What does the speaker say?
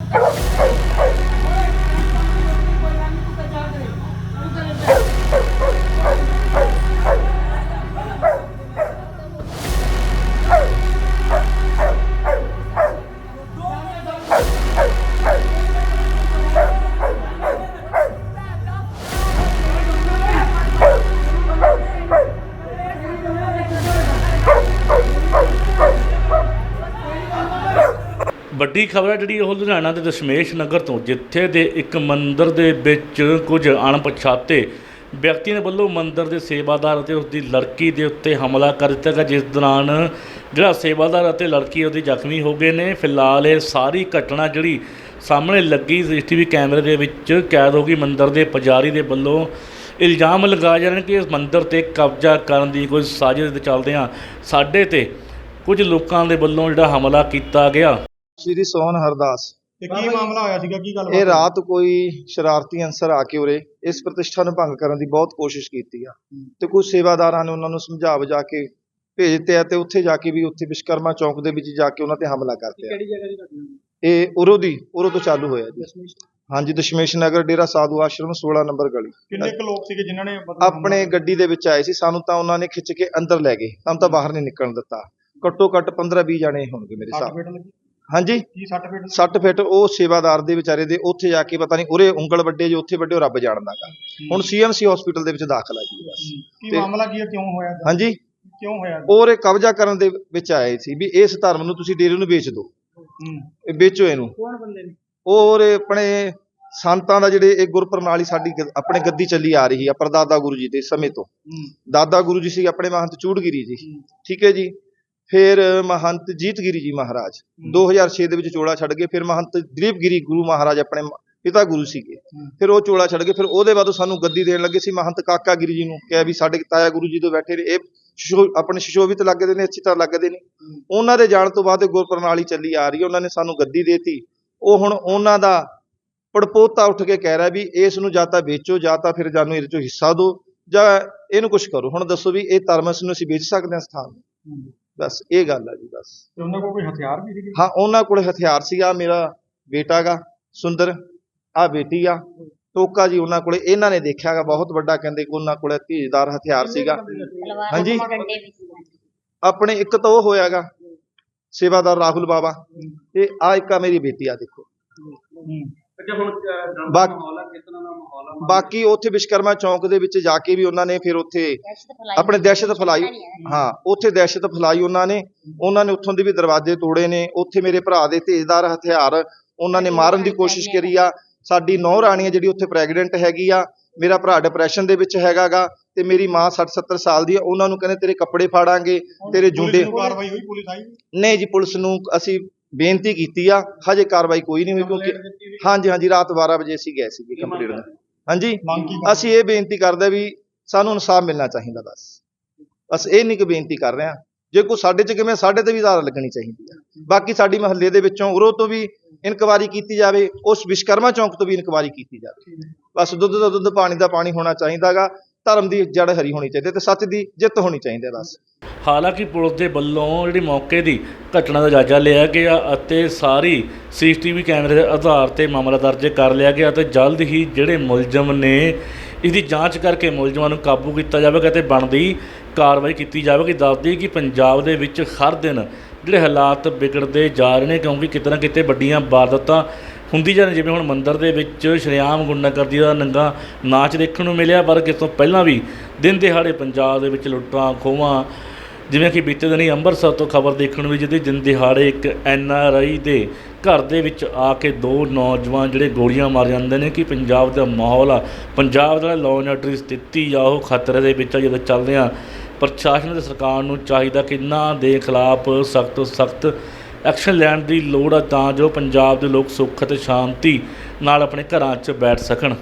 you ਵੱਡੀ ਖਬਰ ਹੈ ਜਿਹੜੀ ਉਹ ਲੁਧਿਆਣਾ ਦੇ ਦਸ਼ਮੇਸ਼ ਨਗਰ ਤੋਂ, ਜਿੱਥੇ ਦੇ ਇੱਕ ਮੰਦਿਰ ਦੇ ਵਿੱਚ ਕੁਝ ਅਣਪਛਾਤੇ ਵਿਅਕਤੀ ਦੇ ਵੱਲੋਂ ਮੰਦਿਰ ਦੇ ਸੇਵਾਦਾਰ ਅਤੇ ਉਸ ਦੀ ਲੜਕੀ ਦੇ ਉੱਤੇ ਹਮਲਾ ਕਰ ਦਿੱਤਾ ਗਿਆ, ਜਿਸ ਦੌਰਾਨ ਜਿਹੜਾ ਸੇਵਾਦਾਰ ਅਤੇ ਲੜਕੀ ਉਹਦੀ ਜ਼ਖਮੀ ਹੋ ਗਏ ਨੇ। ਫਿਲਹਾਲ ਇਹ ਸਾਰੀ ਘਟਨਾ ਜਿਹੜੀ ਸਾਹਮਣੇ ਲੱਗੀ, ਸੀਸੀਟੀਵੀ ਕੈਮਰੇ ਦੇ ਵਿੱਚ ਕੈਦ ਹੋ ਗਈ। ਮੰਦਿਰ ਦੇ ਪੁਜਾਰੀ ਦੇ ਵੱਲੋਂ ਇਲਜ਼ਾਮ ਲਗਾਏ ਜਾ ਰਹੇ ਨੇ ਕਿ ਇਸ ਮੰਦਿਰ ਤੇ ਕਬਜ਼ਾ ਕਰਨ ਦੀ ਕੋਈ ਸਾਜ਼ਿਸ਼ ਦੇ ਚੱਲਦਿਆਂ ਸਾਡੇ ਤੇ ਕੁਝ ਲੋਕਾਂ ਦੇ ਵੱਲੋਂ ਜਿਹੜਾ ਹਮਲਾ ਕੀਤਾ ਗਿਆ। ਸ਼੍ਰੀ ਸੋਹਨ ਹਰਦਾਸ। ਤੇ ਕੀ ਮਾਮਲਾ ਹੋਇਆ ਸੀਗਾ? ਕੀ ਗੱਲ ਇਹ ਰਾਤ ਕੋਈ ਸ਼ਰਾਰਤੀ ਅਨਸਰ ਆ ਕੇ ਉਰੇ ਇਸ ਪ੍ਰਤਿਸ਼ਠਾ ਨੂੰ ਭੰਗ ਕਰਨ ਦੀ ਬਹੁਤ ਕੋਸ਼ਿਸ਼ ਕੀਤੀ ਆ। ਤੇ ਕੁਝ ਸੇਵਾਦਾਰਾਂ ਨੇ ਉਹਨਾਂ ਨੂੰ ਸਮਝਾ ਬੁਝਾ ਕੇ ਭੇਜਤੇ ਆ ਤੇ ਉੱਥੇ ਜਾ ਕੇ ਵੀ ਉੱਥੇ ਵਿਸ਼ਕਰਮਾ ਚੌਂਕ ਦੇ ਵਿੱਚ ਜਾ ਕੇ ਉਹਨਾਂ ਤੇ ਹਮਲਾ ਕਰਤੇ ਆ ਕਿਹੜੀ ਜਗ੍ਹਾ ਦੀ ਘਟਨਾ ਇਹ ਉਰੋ ਦੀ ਉਰੋ ਤੋਂ ਚਾਲੂ ਹੋਇਆ ਜੀ। ਹਾਂਜੀ ਦਸ਼ਮੇਸ਼ ਨਗਰ ਡੇਰਾ ਸਾਧੂ ਆਸ਼ਰਮ 16 ਨੰਬਰ ਗਲੀ। ਕਿੰਨੇ ਕੁ ਲੋਕ ਸੀਗੇ ਜਿਨ੍ਹਾਂ ਨੇ ਮਤਲਬ ਆਪਣੇ ਗੱਡੀ ਦੇ ਵਿੱਚ ਆਏ ਸੀ ਸਾਨੂੰ ਤਾਂ ਉਹਨਾਂ ਨੇ ਖਿੱਚ ਕੇ ਅੰਦਰ ਲੈ ਗਏ। ਸਾਨੂੰ ਤਾਂ ਬਾਹਰ ਨਹੀਂ ਨਿਕਲਣ ਦਿੱਤਾ। ਘੱਟੋ ਘੱਟ 15 20 ਜਾਣੇ ਹੋਣਗੇ ਮੇਰੇ ਸੱਟ ਹਿਸਾਬ ਫੇਟ ਲੱਗੀ? ਹਾਂਜੀ। ਕੀ ਸੱਟ ਫੇਟ? ਲੱਗੀ? 60 ਫਿੱਟ ਉਹ ਸੇਵਾਦਾਰ ਦੇ ਵਿਚਾਰੇ ਦੇ ਉੱਥੇ ਜਾ ਕੇ ਪਤਾ ਨਹੀਂ ਉਰੇ ਉਂਗਲ ਵੱਡੇ ਜੋ ਉੱਥੇ ਵੱਡੇ ਉਹ ਰੱਬ ਜਾਣਦਾਗਾ। ਹੁਣ ਸੀਐਮਸੀ ਹਸਪੀਟਲ ਦੇ ਵਿੱਚ ਦਾਖਲ ਆ ਜੀ ਬਸ। ਕੀ ਤੇ- ਮਾਮਲਾ ਕੀ ਹੈ? ਕਿਉਂ ਹੋਇਆ ਇਹਦਾ? ਹਾਂਜੀ। ਕਿਉਂ ਹੋਇਆ ਔਰ ਇਹ ਕਬਜ਼ਾ ਕਰਨ ਦੇ ਵਿੱਚ ਆਏ ਸੀ ਵੀ ਇਸ ਧਰਮ ਨੂੰ ਤੁਸੀਂ ਡੇਰੇ ਨੂੰ ਵੇਚ ਦਿਓ। ਹੂੰ। ਇਹ ਵੇਚੋ ਇਹਨੂੰ। ਕੌਣ ਬੰਦੇ ਨੇ? ਔਰ ਇਹ ਆਪਣੇ ਸੰਤਾਂ ਦਾ ਜਿਹੜੇ ਇਹ ਗੁਰਪ੍ਰਣਾਲੀ ਸਾਡੀ ਗ- ਆਪਣੇ ਗੱਦੀ ਚੱਲੀ ਆ ਰਹੀ ਆ ਪਰਦਾਦਾ ਗੁਰੂ ਜੀ ਦੇ ਸਮੇਂ ਤੋਂ। ਹੂੰ। ਦਾਦਾ ਗੁਰੂ ਜੀ ਸੀ ਆਪਣੇ ਮਹੰਤ ਚੂੜਗਿਰੀ ਜੀ। ਠੀਕ ਹੈ ਜੀ। ਫਿਰ ਮਹੰਤ ਜੀਤਗਿਰੀ ਜੀ ਮਹਾਰਾਜ। 2006 ਦੇ ਵਿੱਚ ਚੋਲਾ ਛੱਡ ਗਏ ਫਿਰ ਮਹੰਤ ਦਲੀਪਗਿਰੀ ਗੁਰੂ ਮਹਾਰਾਜ ਆਪਣੇ ਪਿਤਾ ਗੁਰੂ ਸੀਗੇ। ਫਿਰ ਉਹ ਚੋਲਾ ਛੱਡ ਗਏ ਫਿਰ ਉਹਦੇ ਬਾਅਦ ਸਾਨੂੰ ਗੱਦੀ ਦੇਣ ਲੱਗੇ ਸੀ। ਮਹੰਤ ਕਾਕਾ ਗਿਰੀ ਜੀ ਨੂੰ ਕਿਹਾ ਵੀ ਸਾਡੇ ਤਾਇਆ ਗੁਰੂ ਜੀ ਤੋਂ ਬੈਠੇ ਨੇ ਇਹ ਆਪਣੇ ਸ਼ਿਸ਼ੋਭਿਤ ਲੱਗਦੇ ਨੇ ਅੱਛੀ ਤਰ੍ਹਾਂ ਲੱਗਦੇ ਨੇ। ਉਹਨਾਂ ਦੇ ਜਾਣ ਤੋਂ ਬਾਅਦ ਇਹ ਗੁਰਪ੍ਰਣਾਲੀ ਚੱਲੀ ਆ ਰਹੀ ਹੈ ਉਹਨਾਂ ਨੇ ਸਾਨੂੰ ਗੱਦੀ ਦੇਤੀ। ਉਹ ਹੁਣ ਉਹਨਾਂ ਦਾ ਪੜਪੋਤਾ ਉੱਠ ਕੇ ਕਹਿ ਰਿਹਾ ਵੀ ਇਸ ਨੂੰ ਜਾਂ ਤਾਂ ਵੇਚੋ ਜਾਂ ਤਾਂ ਫਿਰ ਜਾਨੂੰ ਇਹਦੇ ਚੋਂ ਹਿੱਸਾ ਦਿਓ ਜਾਂ ਇਹਨੂੰ ਕੁਝ ਕਰੋ। ਹੁਣ ਦੱਸੋ ਵੀ ਇਹ ਧਰਮਸ ਨੂੰ ਅਸੀਂ ਵੇਚ ਸਕਦੇ ਹਾਂ ਸਥਾਨ ਨੂੰ? ਬਸ ਇਹ ਗੱਲ ਆ ਜੀ ਬਸ। ਤੇ ਉਹਨਾਂ ਕੋਲ ਕੋਈ ਹਥਿਆਰ ਵੀ ਸੀਗੇ? ਹਾਂ ਉਹਨਾਂ ਕੋਲ ਹਥਿਆਰ ਸੀ ਆ ਮੇਰਾ ਬੇਟਾ ਗਾ ਸੁੰਦਰ ਆ ਬੇਟੀ ਆ ਟੋਕਾ ਜੀ ਉਹਨਾਂ ਕੋਲੇ ਇਹਨਾਂ ਨੇ ਦੇਖਿਆਗਾ ਬਹੁਤ ਵੱਡਾ ਕਹਿੰਦੇ ਕਿ ਉਹਨਾਂ ਕੋਲੇ ਧੀਜਦਾਰ ਹਥਿਆਰ ਸੀਗਾ। ਹਾਂਜੀ। ਆਪਣੇ ਇੱਕ ਤਾਂ ਉਹ ਹੋਇਆਗਾ ਸੇਵਾਦਾਰ ਰਾਹੁਲ ਬਾਬਾ ਤੇ ਆ ਇੱਕ ਆ ਮੇਰੀ ਬੇਟੀ ਆ ਦੇਖੋ। ਹੂੰ ਬਾਕੀ ਬਾਕੀ ਉੱਥੇ ਵਿਸ਼ਕਰਮਾ ਚੌਂਕ ਦੇ ਵਿੱਚ ਜਾ ਕੇ ਵੀ ਉਹਨਾਂ ਨੇ ਫਿਰ ਉੱਥੇ ਆਪਣੇ ਦਹਿਸ਼ਤ ਫੈਲਾਈ ਹਾਂ। ਉੱਥੇ ਦਹਿਸ਼ਤ ਫੈਲਾਈ ਉਹਨਾਂ ਨੇ। ਉਹਨਾਂ ਨੇ ਉੱਥੋਂ ਦੇ ਵੀ ਦਰਵਾਜ਼ੇ ਤੋੜੇ ਨੇ। ਉੱਥੇ ਮੇਰੇ ਭਰਾ ਦੇ ਤੇਜ਼ਦਾਰ ਹਥਿਆਰ ਉਹਨਾਂ ਨੇ ਮਾਰਨ ਦੀ ਕੋਸ਼ਿਸ਼ ਕਰੀ ਆ। ਸਾਡੀ ਨੌ ਰਾਣੀਆਂ ਜਿਹੜੀ ਉੱਥੇ ਪ੍ਰੈਗਨੈਂਟ ਹੈਗੀ ਆ ਮੇਰਾ ਭਰਾ ਡਿਪਰੈਸ਼ਨ ਦੇ ਵਿੱਚ ਹੈਗਾਗਾ ਤੇ ਮੇਰੀ ਮਾਂ 60 70 ਸਾਲ ਦੀ ਆ। ਉਹਨਾਂ ਨੂੰ ਕਹਿੰਦੇ ਤੇਰੇ ਕੱਪੜੇ ਫਾੜਾਂਗੇ ਤੇਰੇ ਜੁੰਡੇ ਪੁਲਿਸ ਨੂੰ ਕਾਰਵਾਈ ਹੋਈ ਪੁਲਿਸ ਆਈ? ਨਹੀਂ ਜੀ ਪੁਲਿਸ ਨੂੰ ਅਸੀਂ ਬੇਨਤੀ ਕੀਤੀ ਆ ਹਜੇ ਕਾਰਵਾਈ ਕੋਈ ਨਹੀਂ ਹੋਈ ਕਿਉਂਕਿ ਹਾਂਜੀ ਹਾਂਜੀ ਰਾਤ 12 ਵਜੇ ਅਸੀਂ ਗਏ ਸੀਗੇ ਕੰਪਲੀਟ ਦਾ ਹਾਂਜੀ? ਅਸੀਂ ਇਹ ਬੇਨਤੀ ਕਰਦੇ ਵੀ ਸਾਨੂੰ ਇਨਸਾਫ ਮਿਲਣਾ ਚਾਹੀਦਾ ਬਸ। ਬਸ ਇਹ ਨਹੀਂ ਕਿ ਬੇਨਤੀ ਕਰ ਰਹੇ ਹਾਂ ਜੇ ਕੋਈ ਸਾਡੇ ਚ ਕਿਵੇਂ ਸਾਡੇ ਤੇ ਵੀ ਧਾਰਾ ਲੱਗਣੀ ਚਾਹੀਦੀ ਆ। ਬਾਕੀ ਸਾਡੀ ਮਹੱਲੇ ਦੇ ਵਿੱਚੋਂ ਉਰੋਂ ਤੋਂ ਵੀ ਇਨਕੁਆਰੀ ਕੀਤੀ ਜਾਵੇ ਉਸ ਵਿਸ਼ਕਰਮਾ ਚੌਂਕ ਤੋਂ ਵੀ ਇਨਕੁਆਰੀ ਕੀਤੀ ਜਾਵੇ। ਬਸ ਦੁੱਧ ਦਾ ਦੁੱਧ ਪਾਣੀ ਦਾ ਪਾਣੀ ਹੋਣਾ ਚਾਹੀਦਾਗਾ। ਧਰਮ ਦੀ ਜੜ ਹਰੀ ਹੋਣੀ ਚਾਹੀਦੀ ਤੇ ਸੱਚ ਦੀ ਜਿੱਤ ਹੋਣੀ ਚਾਹੀਦੀ ਬਸ। ਹਾਲਾਂਕਿ ਪੁਲਿਸ ਦੇ ਵੱਲੋਂ ਜਿਹੜੀ ਮੌਕੇ ਦੀ ਘਟਨਾ ਦਾ ਜਾਇਜ਼ਾ ਲਿਆ ਗਿਆ ਅਤੇ ਸਾਰੀ ਸੀਸੀਟੀਵੀ ਕੈਮਰੇ ਦੇ ਆਧਾਰ ਤੇ ਮਾਮਲਾ ਦਰਜ ਕਰ ਲਿਆ ਗਿਆ ਅਤੇ ਜਲਦ ਹੀ ਜਿਹੜੇ ਮੁਲਜ਼ਮ ਨੇ ਇਸ ਦੀ ਜਾਂਚ ਕਰਕੇ ਮੁਲਜ਼ਮਾਂ ਨੂੰ ਕਾਬੂ ਕੀਤਾ ਜਾਵੇਗਾ ਅਤੇ ਬਣਦੀ ਕਾਰਵਾਈ ਕੀਤੀ ਜਾਵੇਗੀ। ਦੱਸਦੀ ਕਿ ਪੰਜਾਬ ਦੇ ਵਿੱਚ ਹਰ ਦਿਨ ਜਿਹੜੇ ਹਾਲਾਤ ਵਿਗੜਦੇ ਜਾ ਰਹੇ ਨੇ ਕਿਉਂਕਿ ਕਿਤੇ ਨਾ ਕਿਤੇ ਵੱਡੀਆਂ ਵਾਰਦਾਤਾਂ ਹੁੰਦੀ ਜਾਂਦੀ ਜਿਵੇਂ ਹੁਣ ਮੰਦਰ ਦੇ ਵਿੱਚ ਸ਼ਰੇਆਮ ਗੁੰਡਾਗਰਦੀ ਦਾ ਨੰਗਾ ਨਾਚ ਦੇਖਣ ਨੂੰ ਮਿਲਿਆ, ਪਰ ਕਿਸ ਤੋਂ ਪਹਿਲਾਂ ਵੀ ਦਿਨ ਦਿਹਾੜੇ ਪੰਜਾਬ ਦੇ ਵਿੱਚ ਲੁੱਟਾਂ, ਖੋਹਾਂ ਜਿਵੇਂ ਕਿ ਬੀਤੇ ਦਿਨੀ ਅੰਮ੍ਰਿਤਸਰ ਤੋਂ ਖਬਰ ਦੇਖਣ ਨੂੰ ਜਿਹਦੇ ਦਿਨ ਦਿਹਾੜੇ ਇੱਕ ਐਨ ਆਰ ਆਈ ਦੇ ਘਰ ਦੇ ਵਿੱਚ ਆ ਕੇ ਦੋ ਨੌਜਵਾਨ ਜਿਹੜੇ ਗੋਲੀਆਂ ਮਾਰ ਜਾਂਦੇ ਨੇ ਕਿ ਪੰਜਾਬ ਦਾ ਮਾਹੌਲ ਆ। ਪੰਜਾਬ ਦਾ ਲਾਅ ਐਂਡ ਸਥਿਤੀ ਆ, ਉਹ ਖਤਰੇ ਦੇ ਵਿੱਚ ਆ ਜਦੋਂ ਚੱਲਦੇ ਆ। ਪ੍ਰਸ਼ਾਸਨ ਤੇ ਸਰਕਾਰ ਨੂੰ ਚਾਹੀਦਾ ਕਿ ਇਹਨਾਂ ਦੇ ਖਿਲਾਫ ਸਖਤ ਤੋਂ ਸਖਤ ਐਕਸ਼ਨ ਲੈਣ ਦੀ ਲੋੜ ਆ ਤਾਂ ਜੋ ਪੰਜਾਬ ਦੇ ਲੋਕ ਸੁੱਖ ਅਤੇ ਸ਼ਾਂਤੀ ਨਾਲ ਆਪਣੇ ਘਰਾਂ 'ਚ ਬੈਠ ਸਕਣ।